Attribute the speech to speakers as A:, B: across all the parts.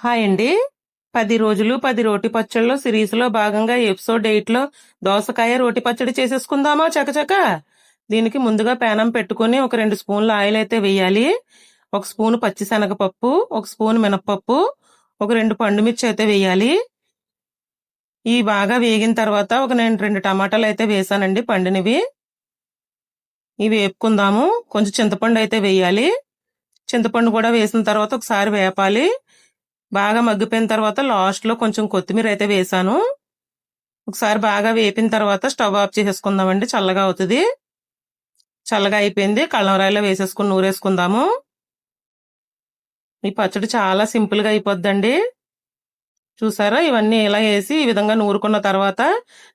A: Hi అండి. పది రోజులు పది రోటి పచ్చళ్ళు సిరీస్లో భాగంగా ఎపిసోడ్ ఎయిట్లో దోసకాయ రోటి పచ్చడి చేసేసుకుందామా? చకచక దీనికి ముందుగా పేనం పెట్టుకొని ఒక రెండు స్పూన్ల ఆయిల్ అయితే వేయాలి. ఒక స్పూన్ పచ్చిశనగపప్పు ఒక స్పూన్ మినప్పప్పు ఒక రెండు పండుమిర్చి అయితే వేయాలి. ఈ బాగా వేగిన తర్వాత ఒక నేను రెండు టమాటాలు అయితే వేసానండి పండినవి. ఇవి వేపుకుందాము. కొంచెం చింతపండు అయితే వేయాలి. చింతపండు కూడా వేసిన తర్వాత ఒకసారి వేపాలి. బాగా మగ్గిపోయిన తర్వాత లాస్ట్లో కొంచెం కొత్తిమీర అయితే వేసాను. ఒకసారి బాగా వేపిన తర్వాత స్టవ్ ఆఫ్ చేసేసుకుందామండి. చల్లగా అవుతుంది. చల్లగా అయిపోయింది. కళ్ళంరాయిలో వేసేసుకుని నూరేసుకుందాము. ఈ పచ్చడి చాలా సింపుల్గా అయిపోద్దండి. చూసారా? ఇవన్నీ ఇలా వేసి ఈ విధంగా నూరుకున్న తర్వాత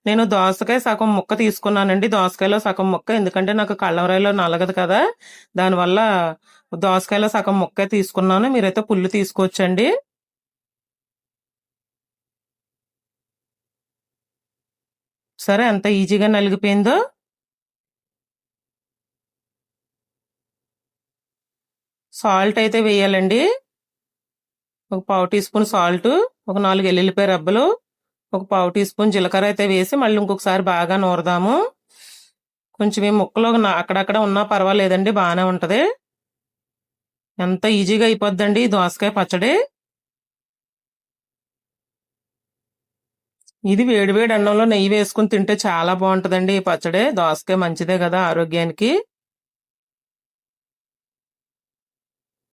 A: నేను దోసకాయ సగం ముక్క తీసుకున్నానండి. దోసకాయలో సగం ముక్క ఎందుకంటే నాకు కళ్ళవరాయిలో నలగదు కదా. దానివల్ల దోసకాయలో సగం ముక్క తీసుకున్నాను. మీరైతే పుల్లు తీసుకోవచ్చండి. సరే ఎంత ఈజీగా నలిగిపోయిందో? సాల్ట్ అయితే వేయాలండి. ఒక పావు టీ స్పూన్ సాల్ట్ ఒక నాలుగు ఎల్లుల్లిపాయ రబ్బలు ఒక పావు టీ స్పూన్ జీలకర్ర అయితే వేసి మళ్ళీ ఇంకొకసారి బాగా నూరదాము. కొంచెం ఈ ముక్కలో అక్కడక్కడ ఉన్నా పర్వాలేదండి బాగానే ఉంటుంది. ఎంత ఈజీగా అయిపోద్దండి ఈ దోసకాయ పచ్చడి. ఇది వేడివేడి అన్నంలో నెయ్యి వేసుకుని తింటే చాలా బాగుంటదండి ఈ పచ్చడి. దోసకాయ మంచిదే కదా ఆరోగ్యానికి.